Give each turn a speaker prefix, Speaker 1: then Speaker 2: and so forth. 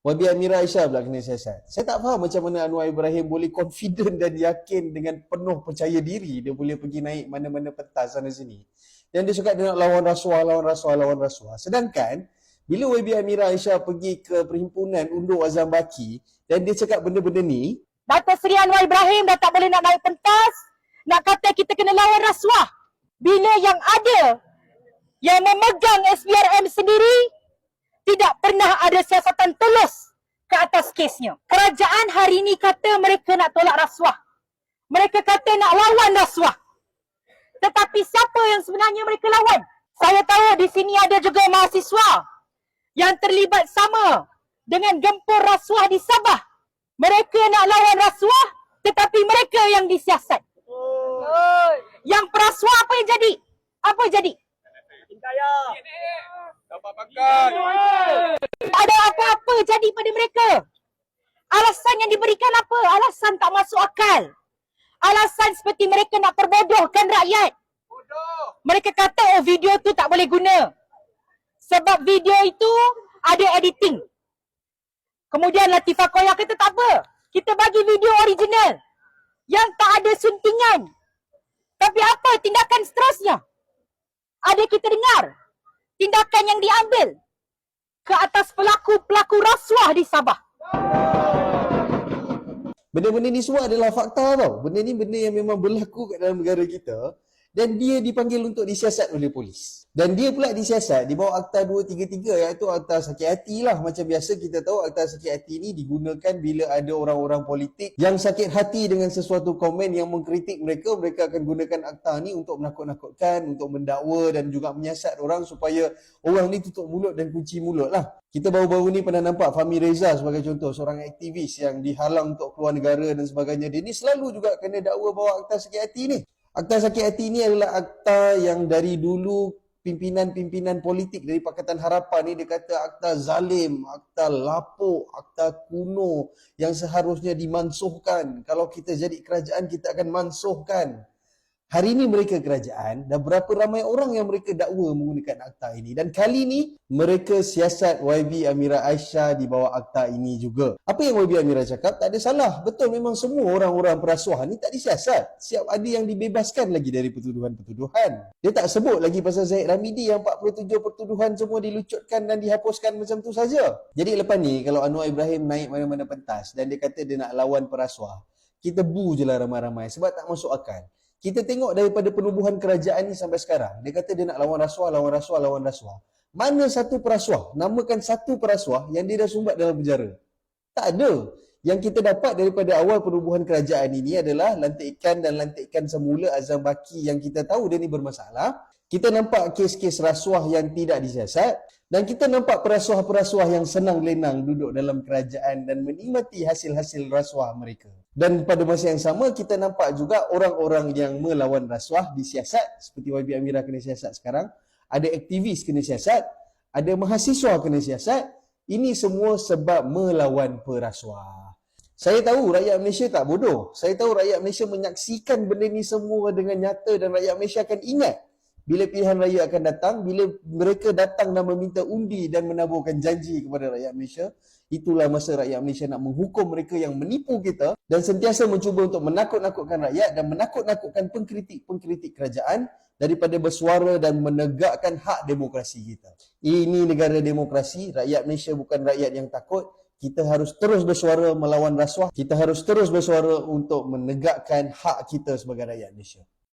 Speaker 1: Wabi Amira Aisyah pula kena siasat. Saya tak faham macam mana Anwar Ibrahim boleh confident dan yakin dengan penuh percaya diri dia boleh pergi naik mana-mana pentas sana sini. Dan dia cakap dia nak lawan rasuah, lawan rasuah, lawan rasuah. Sedangkan bila YB Amira Aisyah pergi ke perhimpunan undur Azam Baki dan dia cakap benda-benda ni,
Speaker 2: Dato' Seri Anwar Ibrahim dah tak boleh nak naik pentas. Nak kata kita kena lawan rasuah. Bila yang ada yang memegang SPRM sendiri tidak pernah ada siasatan telus ke atas kesnya. Kerajaan hari ini kata mereka nak tolak rasuah. Mereka kata nak lawan rasuah. Tetapi siapa yang sebenarnya mereka lawan? Saya tahu di sini ada juga mahasiswa yang terlibat sama dengan gempur rasuah di Sabah. Mereka nak lawan rasuah tetapi mereka yang disiasat. Yang perasuah apa yang jadi? Apa yang jadi?
Speaker 3: Dapat pakai.
Speaker 2: Ada apa-apa jadi pada mereka? Alasan yang diberikan apa? Alasan tak masuk akal. Alasan seperti mereka nak perbodohkan rakyat. Mereka kata oh video tu tak boleh guna. Sebab video itu ada editing. Kemudian Latifah Koya kata tak apa. Kita bagi video original. Yang tak ada suntingan. Tapi apa tindakan seterusnya? Ada kita dengar tindakan yang diambil ke atas pelaku-pelaku rasuah di Sabah.
Speaker 1: benda-benda ni semua adalah fakta tau. Benda ni benda yang memang berlaku kat dalam negara kita dan dia dipanggil untuk disiasat oleh polis. Dan dia pula disiasat di bawah Akta 233 iaitu Akta Sakit Hati lah. Macam biasa kita tahu Akta Sakit Hati ni digunakan bila ada orang-orang politik yang sakit hati dengan sesuatu komen yang mengkritik mereka. Mereka akan gunakan Akta ni untuk menakut-nakutkan, untuk mendakwa dan juga menyiasat orang supaya orang ni tutup mulut dan kunci mulut lah. Kita baru-baru ni pernah nampak Fahmi Reza sebagai contoh seorang aktivis yang dihalang untuk keluar negara dan sebagainya. Dia ni selalu juga kena dakwa bawah Akta Sakit Hati ni. Akta Sakit Hati ni adalah akta yang dari dulu pimpinan-pimpinan politik dari Pakatan Harapan ni dia kata akta zalim, akta lapuk, akta kuno yang seharusnya dimansuhkan. Kalau kita jadi kerajaan kita akan mansuhkan. Hari ini mereka kerajaan dan berapa ramai orang yang mereka dakwa menggunakan akta ini dan kali ini mereka siasat YB Amira Aisyah di bawah akta ini juga. Apa yang YB Amira cakap tak ada salah. Betul memang semua orang-orang perasuhan ni tak disiasat. Siap ada yang dibebaskan lagi dari pertuduhan-pertuduhan. Dia tak sebut lagi pasal Zaid Ramidi yang 47 pertuduhan semua dilucutkan dan dihapuskan macam tu saja. Jadi lepas ni kalau Anwar Ibrahim naik mana-mana pentas dan dia kata dia nak lawan perasuah, kita bu je lah ramai-ramai sebab tak masuk akal. Kita tengok daripada penubuhan kerajaan ni sampai sekarang. Dia kata dia nak lawan rasuah, lawan rasuah, lawan rasuah. Mana satu perasuah? Namakan satu perasuah yang dia dah sumbat dalam penjara. Tak ada. Yang kita dapat daripada awal penubuhan kerajaan ini adalah lantikan dan lantikan semula Azam Baki yang kita tahu dia ni bermasalah. Kita nampak kes-kes rasuah yang tidak disiasat. Dan kita nampak perasuah-perasuah yang senang lenang duduk dalam kerajaan dan menikmati hasil-hasil rasuah mereka. Dan pada masa yang sama kita nampak juga orang-orang yang melawan rasuah disiasat seperti YB Amira kena siasat sekarang. Ada aktivis kena siasat, ada mahasiswa kena siasat. Ini semua sebab melawan perasuah. Saya tahu rakyat Malaysia tak bodoh. Saya tahu rakyat Malaysia menyaksikan benda ni semua dengan nyata dan rakyat Malaysia akan ingat bila pilihan raya akan datang, bila mereka datang dan meminta undi dan menaburkan janji kepada rakyat Malaysia, itulah masa rakyat Malaysia nak menghukum mereka yang menipu kita dan sentiasa mencuba untuk menakut-nakutkan rakyat dan menakut-nakutkan pengkritik-pengkritik kerajaan daripada bersuara dan menegakkan hak demokrasi kita. Ini negara demokrasi, rakyat Malaysia bukan rakyat yang takut. Kita harus terus bersuara melawan rasuah. Kita harus terus bersuara untuk menegakkan hak kita sebagai rakyat Malaysia.